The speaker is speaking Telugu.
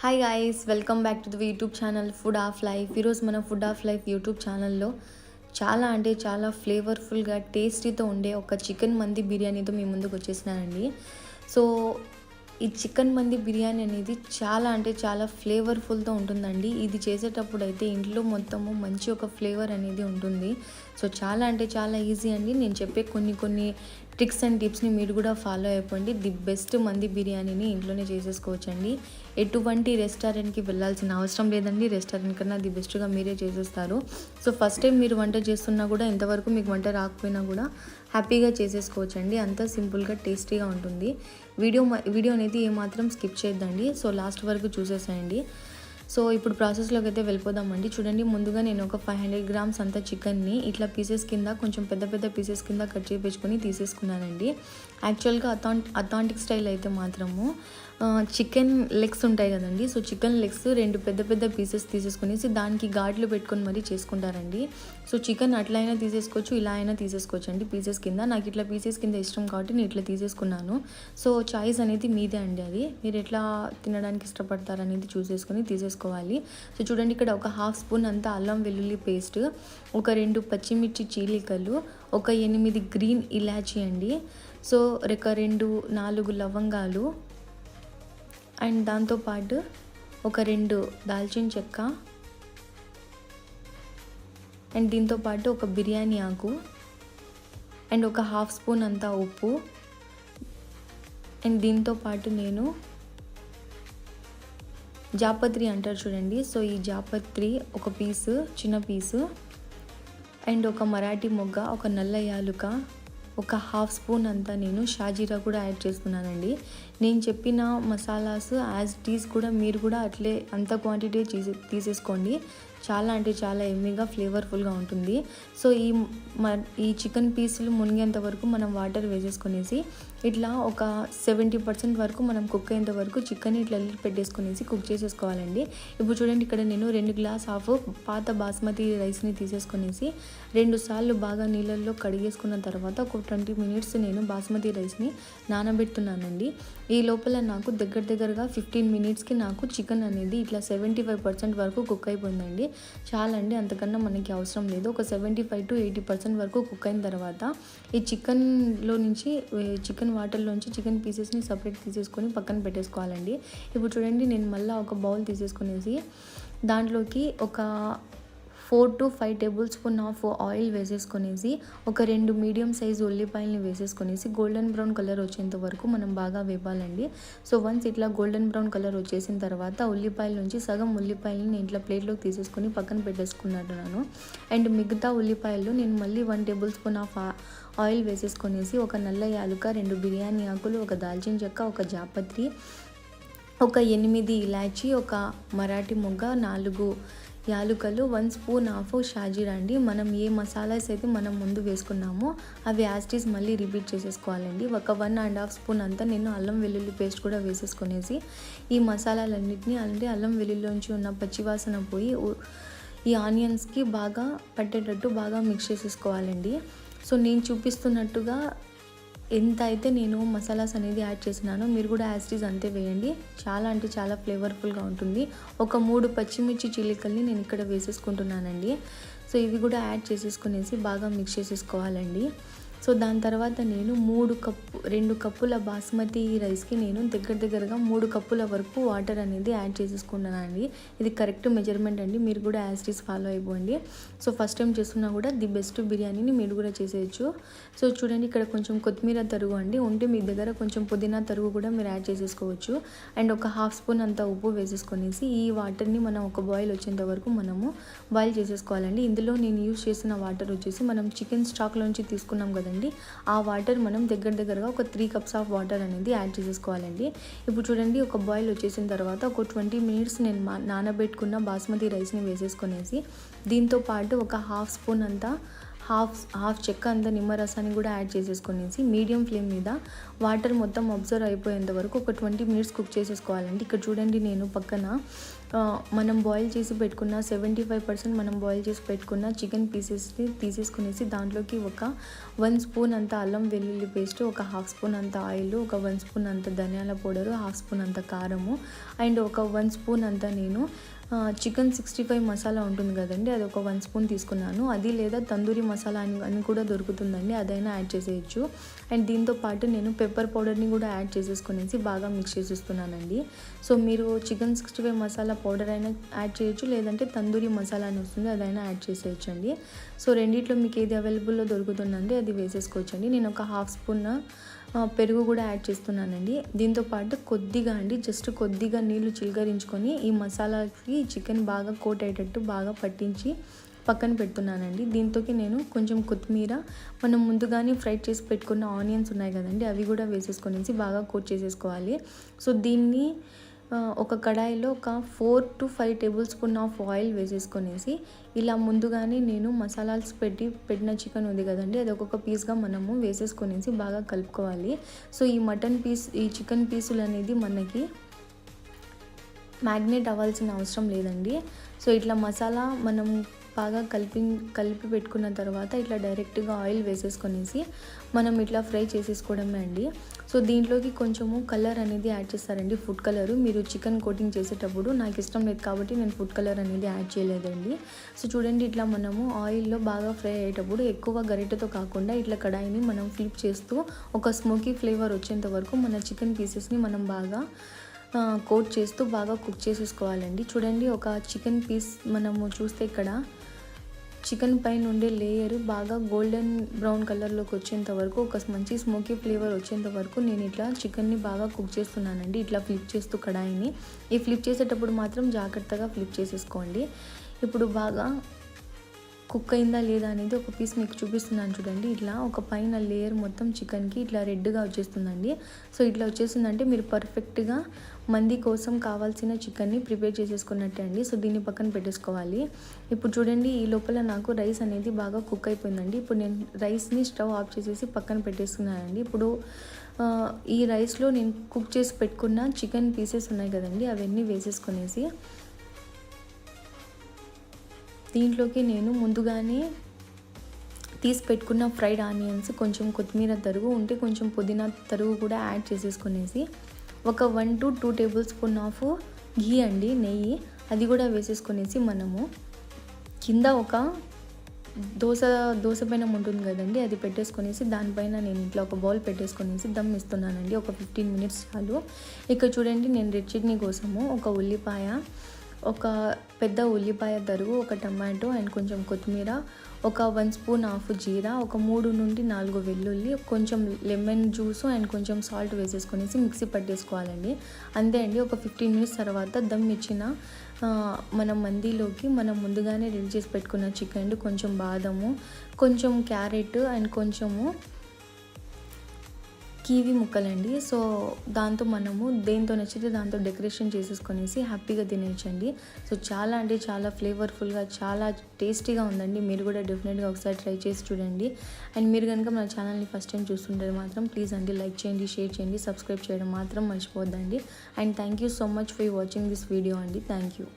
Hi guys welcome back to the YouTube channel food of life ఈరోజు మన ఫుడ్ ఆఫ్ లైఫ్ యూట్యూబ్ ఛానల్లో చాలా అంటే చాలా ఫ్లేవర్ఫుల్గా టేస్టీతో ఉండే ఒక చికెన్ మంది బిర్యానీతో మీ ముందుకు వచ్చేసినానండి. సో ఈ చికెన్ మంది బిర్యానీ అనేది చాలా అంటే చాలా ఫ్లేవర్ఫుల్తో ఉంటుందండి. ఇది చేసేటప్పుడు అయితే ఇంట్లో మొత్తము మంచి ఒక ఫ్లేవర్ అనేది ఉంటుంది. సో చాలా అంటే చాలా ఈజీ అండి. నేను చెప్పే కొన్ని కొన్ని ట్రిక్స్ అండ్ టిప్స్ని మీరు కూడా ఫాలో అయిపోండి. ది బెస్ట్ మంది బిర్యానీని ఇంట్లోనే చేసేసుకోవచ్చండి. ఎటువంటి రెస్టారెంట్కి వెళ్ళాల్సిన అవసరం లేదండి. రెస్టారెంట్ కన్నా ది బెస్ట్గా మీరే చేసేస్తారు. సో ఫస్ట్ టైం మీరు వంట చేస్తున్నా కూడా ఎంతవరకు మీకు వంట రాకపోయినా కూడా హ్యాపీగా చేసేసుకోవచ్చండి. అంత సింపుల్గా టేస్టీగా ఉంటుంది. వీడియో మ- వీడియో అనేది ఏమాత్రం స్కిప్ చేయొద్దండి. సో లాస్ట్ వరకు చూసేసేయండి. సో ఇప్పుడు ప్రాసెస్లోకి అయితే వెళ్ళిపోదామండి. చూడండి ముందుగా నేను ఒక ఫైవ్ హండ్రెడ్ గ్రామ్స్ అంత చికెన్ని ఇట్లా పీసెస్ కింద కొంచెం పెద్ద పెద్ద పీసెస్ కింద కట్ చేయించుకొని తీసేసుకున్నానండి. యాక్చువల్గా అథాంట్ అథాంటిక్ స్టైల్ అయితే మాత్రము చికెన్ లెగ్స్ ఉంటాయి కదండి. సో చికెన్ లెగ్స్ రెండు పెద్ద పెద్ద పీసెస్ తీసేసుకునేసి దానికి ఘాట్లు పెట్టుకొని మరీ చేసుకుంటారండి. సో చికెన్ అట్లా అయినా తీసేసుకోవచ్చు ఇలా అయినా తీసేసుకోవచ్చు అండి పీసెస్ కింద. నాకు ఇట్లా పీసెస్ కింద ఇష్టం కాబట్టి నేను ఇట్లా తీసేసుకున్నాను. సో చాయిస్ అనేది మీదే అండి అది. మీరు ఎట్లా తినడానికి ఇష్టపడతారు అనేది చూసేసుకొని తీసేసుకోవాలి. సో చూడండి ఇక్కడ ఒక హాఫ్ స్పూన్ అంతా అల్లం వెల్లుల్లి పేస్ట్ ఒక రెండు పచ్చిమిర్చి చీలికలు ఒక ఎనిమిది గ్రీన్ ఇలాచీ అండి. సో ఒక రెండు నాలుగు లవంగాలు అండ్ దాంతోపాటు ఒక రెండు దాల్చిన చెక్క అండ్ దీంతో పాటు ఒక బిర్యానీ ఆకు అండ్ ఒక హాఫ్ స్పూన్ అంతా ఉప్పు అండ్ దీంతో పాటు నేను జాపత్రి అంటారు చూడండి. సో ఈ జాపత్రి ఒక పీసు చిన్న పీసు అండ్ ఒక మరాఠీ మొగ్గ ఒక నల్ల యాలుక ఒక హాఫ్ స్పూన్ అంతా నేను షాజీరా కూడా యాడ్ చేస్తున్నానండి. నేను చెప్పిన మసాలాస్ యాజ్ టీస్ కూడా మీరు కూడా అట్లే అంత క్వాంటిటీ తీసే తీసేసుకోండి. చాలా అంటే చాలా ఎమ్మీగా ఫ్లేవర్ఫుల్గా ఉంటుంది. సో ఈ మ ఈ చికెన్ పీసులు మునిగేంత వరకు మనం వాటర్ వేసేసుకునేసి ఇట్లా ఒక సెవెంటీ పర్సెంట్ వరకు మనం కుక్ అయ్యేంత వరకు చికెన్ ఇట్లా పెట్టేసుకునేసి కుక్ చేసేసుకోవాలండి. ఇప్పుడు చూడండి ఇక్కడ నేను రెండు గ్లాస్ ఆఫ్ పాత బాస్మతి రైస్ని తీసేసుకునేసి రెండు సార్లు బాగా నీళ్ళల్లో కడిగేసుకున్న తర్వాత ఒక ట్వంటీ మినిట్స్ నేను బాస్మతి రైస్ని నానబెడుతున్నానండి. ఈ లోపల నాకు దగ్గర దగ్గరగా ఫిఫ్టీన్ మినిట్స్కి నాకు చికెన్ అనేది ఇట్లా సెవెంటీ ఫైవ్ పర్సెంట్ వరకు కుక్ అయిపోయిందండి. చాలండి అంతకన్నా మనకి అవసరం లేదు. ఒక seventy five to eighty percent వరకు కుక్ అయిన తర్వాత ఈ చికెన్లో నుంచి చికెన్ వాటర్లోంచి చికెన్ పీసెస్ని సపరేట్ తీసేసుకొని పక్కన పెట్టేసుకోవాలండి. ఇప్పుడు చూడండి నేను మళ్ళీ ఒక బౌల్ తీసేసుకునేసి దాంట్లోకి ఒక four to five table spoon of oil వేసేసుకొనేసి ఒక రెండు మీడియం సైజ్ ఉల్లిపాయలని వేసేసుకొనేసి గోల్డెన్ బ్రౌన్ కలర్ వచ్చేంత వరకు మనం బాగా వేపాలండి. సో వన్స్ ఇట్లా గోల్డెన్ బ్రౌన్ కలర్ వచ్చేసిన తర్వాత ఉల్లిపాయల నుంచి సగం ఉల్లిపాయలని నేను ఇట్లా ప్లేట్లోకి తీసేసుకొని పక్కన పెట్టేసుకున్నాను అండ్ మిగతా ఉల్లిపాయలు నేను మళ్ళీ one table spoon of oil వేసేసుకొనేసి ఒక నల్ల యాలుక రెండు బిర్యానీ ఆకులు ఒక దాల్చిన చెక్క ఒక జాపత్రి ఒక ఎనిమిది ఇలాచి ఒక మరాఠీ మొగ్గ నాలుగు యాలుకలు వన్ స్పూన్ ఆఫ్ షాజీరా అండి. మనం ఏ మసాలాస్ అయితే మనం ముందు వేసుకున్నామో అవి యాస్టీస్ మళ్ళీ రిపీట్ చేసేసుకోవాలండి. ఒక వన్ అండ్ హాఫ్ స్పూన్ అంతా నేను అల్లం వెల్లుల్లి పేస్ట్ కూడా వేసేసుకునేసి ఈ మసాలాలన్నింటినీ అంటే అల్లం వెల్లుల్లిలోంచి ఉన్న పచ్చివాసన పోయి ఈ ఆనియన్స్కి బాగా పట్టేటట్టు బాగా మిక్స్ చేసేసుకోవాలండి. సో నేను చూపిస్తున్నట్టుగా ఎంత అయితే నేను మసాలాస్ అనేది యాడ్ చేసినానో మీరు కూడా యాస్టీస్ అంతే వేయండి. చాలా అంటే చాలా ఫ్లేవర్ఫుల్గా ఉంటుంది. ఒక మూడు పచ్చిమిర్చి చిలికల్ని నేను ఇక్కడ వేసేసుకుంటున్నానండి. సో ఇవి కూడా యాడ్ చేసేసుకునేసి బాగా మిక్స్ చేసేసుకోవాలండి. సో దాని తర్వాత నేను మూడు కప్పు రెండు కప్పుల బాస్మతి రైస్కి నేను దగ్గర దగ్గరగా మూడు కప్పుల వరకు వాటర్ అనేది యాడ్ చేసేసుకున్నానండి ఇది కరెక్ట్ మెజర్మెంట్ అండి. మీరు కూడా యాస్టీస్ ఫాలో అయిపోండి. సో ఫస్ట్ టైం చేస్తున్నా కూడా ది బెస్ట్ బిర్యానీని మీరు కూడా చేసేయచ్చు. సో చూడండి ఇక్కడ కొంచెం కొత్తిమీర తరుగు అండి. ఉంటే మీ దగ్గర కొంచెం పుదీనా తరుగు కూడా మీరు యాడ్ చేసేసుకోవచ్చు. అండ్ ఒక హాఫ్ స్పూన్ అంత ఉప్పు వేసేసుకొనేసి ఈ వాటర్ని మనం ఒక బాయిల్ వచ్చేంత వరకు మనము బాయిల్ చేసేసుకోవాలండి. ఇందులో నేను యూజ్ చేసిన వాటర్ వచ్చేసి మనం చికెన్ స్టాక్లోంచి తీసుకున్నాం కదా కదండి ఆ వాటర్ మనం దగ్గర దగ్గరగా ఒక త్రీ కప్స్ ఆఫ్ వాటర్ అనేది యాడ్ చేసేసుకోవాలండి. ఇప్పుడు చూడండి ఒక బాయిల్ వచ్చేసిన తర్వాత ఒక ట్వంటీ మినిట్స్ నేను మా నానబెట్టుకున్న బాస్మతి రైస్ని వేసేసుకునేసి దీంతో పాటు ఒక హాఫ్ స్పూన్ అంతా హాఫ్ హాఫ్ చెక్క అంత నిమ్మరసాన్ని కూడా యాడ్ చేసేసుకునేసి మీడియం ఫ్లేమ్ మీద వాటర్ మొత్తం అబ్జర్వ్ అయిపోయేంత వరకు ఒక ట్వంటీ మినిట్స్ కుక్ చేసేసుకోవాలండి. ఇక్కడ చూడండి నేను పక్కన మనం బాయిల్ చేసి పెట్టుకున్న సెవెంటీ ఫైవ్ పర్సెంట్ మనం బాయిల్ చేసి పెట్టుకున్న చికెన్ పీసెస్ని తీసేసుకునేసి దాంట్లోకి ఒక వన్ స్పూన్ అంత అల్లం వెల్లుల్లి పేస్ట్ ఒక హాఫ్ స్పూన్ అంత ఆయిల్ ఒక వన్ స్పూన్ అంత ధనియాల పౌడరు హాఫ్ స్పూన్ అంత కారము అండ్ ఒక వన్ స్పూన్ అంత నేను చికెన్ సిక్స్టీ ఫైవ్ మసాలా ఉంటుంది కదండి అది ఒక వన్ స్పూన్ తీసుకున్నాను. అది లేదా తందూరి మసాలా అని అని కూడా దొరుకుతుందండి అదైనా యాడ్ చేసేయచ్చు. అండ్ దీంతో పాటు నేను పెప్పర్ పౌడర్ని కూడా యాడ్ చేసేసుకునేసి బాగా మిక్స్ చేసేస్తున్నానండి. సో మీరు chicken sixty five masala powder అయినా యాడ్ చేయొచ్చు లేదంటే తందూరి మసాలా అని వస్తుంది అదైనా యాడ్ చేసేయచ్చు అండి సో రెండిట్లో మీకు ఏది అవైలబుల్లో దొరుకుతుందండి అది వేసేసుకోవచ్చండి. నేను ఒక హాఫ్ స్పూన్ పెరుగు కూడా యాడ్ చేస్తున్నానండి. దీంతో పాటు కొద్దిగా అండి జస్ట్ కొద్దిగా నీళ్ళు చిలకరించుకొని ఈ మసాలాకి చికెన్ బాగా కోట్ అయ్యేటట్టు బాగా పట్టించి పక్కన పెడుతున్నానండి. దీంతోకి నేను కొంచెం కొత్తిమీర మనం ముందుగానే ఫ్రై చేసి పెట్టుకున్న ఆనియన్స్ ఉన్నాయి కదండి అవి కూడా వేసేసుకొనేసి బాగా కోట్ చేసేసుకోవాలి. సో దీన్ని ఒక కడాయిలో ఒక four to five tablespoon of oil వేసేసుకొనేసి ఇలా ముందుగానే నేను మసాలాస్ పెట్టి పెట్టిన చికెన్ ఉంది కదండి అది ఒక్కొక్క పీస్గా మనము వేసేసుకొనేసి బాగా కలుపుకోవాలి. సో ఈ మటన్ పీస్ ఈ చికెన్ పీసులు అనేది మనకి మ్యాగ్నేట్ అవ్వాల్సిన అవసరం లేదండి. సో ఇట్లా మసాలా మనం బాగా కలిపి కలిపి పెట్టుకున్న తర్వాత ఇట్లా డైరెక్ట్గా ఆయిల్ వేసేసుకొనేసి మనం ఇట్లా ఫ్రై చేసేసుకోవడమే అండి. సో దీంట్లోకి కొంచెము కలర్ అనేది యాడ్ చేస్తారండి ఫుడ్ కలర్. మీరు చికెన్ కోటింగ్ చేసేటప్పుడు నాకు ఇష్టం లేదు కాబట్టి నేను ఫుడ్ కలర్ అనేది యాడ్ చేయలేదండి. సో చూడండి ఇట్లా మనము ఆయిల్లో బాగా ఫ్రై అయ్యేటప్పుడు ఎక్కువ గరిటెతో కాకుండా ఇట్లా కడాయిని మనం ఫ్లిప్ చేస్తూ ఒక స్మోకీ ఫ్లేవర్ వచ్చేంత వరకు మన చికెన్ పీసెస్ని మనం బాగా కోట్ చేస్తూ బాగా కుక్ చేసేసుకోవాలండి. చూడండి ఒక చికెన్ పీస్ మనము చూస్తే ఇక్కడ చికెన్ పైన ఉండే లేయర్ బాగా గోల్డెన్ బ్రౌన్ కలర్లోకి వచ్చేంత వరకు ఒక మంచి స్మోకీ ఫ్లేవర్ వచ్చేంత వరకు నేను ఇట్లా చికెన్ని బాగా కుక్ చేస్తున్నానండి. ఇట్లా ఫ్లిప్ చేస్తూ కడాయిని. ఈ ఫ్లిప్ చేసేటప్పుడు మాత్రం జాగ్రత్తగా ఫ్లిప్ చేసేసుకోండి. ఇప్పుడు బాగా కుక్ అయిందా లేదా అనేది ఒక పీస్ మీకు చూపిస్తున్నాను చూడండి. ఇట్లా ఒక పైన లేయర్ మొత్తం చికెన్కి ఇట్లా రెడ్గా వచ్చేస్తుందండి. సో ఇట్లా వచ్చేసిందంటే మీరు పర్ఫెక్ట్గా మంది కోసం కావాల్సిన చికెన్ని ప్రిపేర్ చేసేసుకున్నట్టే అండి. సో దీన్ని పక్కన పెట్టేసుకోవాలి. ఇప్పుడు చూడండి ఈ లోపల నాకు రైస్ అనేది బాగా కుక్ అయిపోయిందండి. ఇప్పుడు నేను రైస్ని స్టవ్ ఆఫ్ చేసేసి పక్కన పెట్టేసుకున్నానండి ఇప్పుడు ఈ రైస్లో నేను కుక్ చేసి పెట్టుకున్న చికెన్ పీసెస్ ఉన్నాయి కదండి అవన్నీ వేసేసుకునేసి దీంట్లోకి నేను ముందుగానే తీసి పెట్టుకున్న ఫ్రైడ్ ఆనియన్స్ కొంచెం కొత్తిమీర తరుగు ఉంటే కొంచెం పుదీనా తరుగు కూడా యాడ్ చేసేసుకునేసి ఒక one to two tablespoon of ghee అండి నెయ్యి. అది కూడా వేసేసుకునేసి మనము కింద ఒక దోశ దోశ పైన ఉంటుంది కదండి అది పెట్టేసుకునేసి దానిపైన నేను ఇట్లా ఒక బౌల్ పెట్టేసుకునేసి దమ్ ఇస్తున్నానండి ఒక ఫిఫ్టీన్ మినిట్స్ చాలు. ఇక్కడ చూడండి నేను రెడ్ చట్నీ కోసము ఒక ఉల్లిపాయ ఒక పెద్ద ఉల్లిపాయ తరుగు ఒక టమాటో అండ్ కొంచెం కొత్తిమీర ఒక వన్ స్పూన్ ఆఫ్ జీరా ఒక మూడు నుండి నాలుగు వెల్లుల్లి కొంచెం లెమన్ జ్యూస్ అండ్ కొంచెం సాల్ట్ వేసేసుకునేసి మిక్సీ పట్టేసుకోవాలండి. అంతే అండి ఒక ఫిఫ్టీన్ మినిట్స్ తర్వాత దమ్ ఇచ్చిన మన మందిలోకి మనం ముందుగానే రెడీ చేసి పెట్టుకున్న చికెన్ కొంచెం బాదము కొంచెం క్యారెట్ అండ్ కొంచెము కీవి ముక్కలండి. సో దాంతో మనము దేంతో నచ్చితే దాంతో డెకరేషన్ చేసేసుకొనేసి హ్యాపీగా తినేయచ్చండి. సో చాలా అంటే చాలా ఫ్లేవర్ఫుల్గా చాలా టేస్టీగా ఉందండి. మీరు కూడా డెఫినెట్గా ఒకసారి ట్రై చేసి చూడండి. అండ్ మీరు కనుక మన ఛానల్ని ఫస్ట్ టైం చూస్తుంటే మాత్రం ప్లీజ్ అండి లైక్ చేయండి షేర్ చేయండి సబ్స్క్రైబ్ చేయడం మాత్రం మర్చిపోద్దండి and thank you so much for watching this video అండి. Thank you.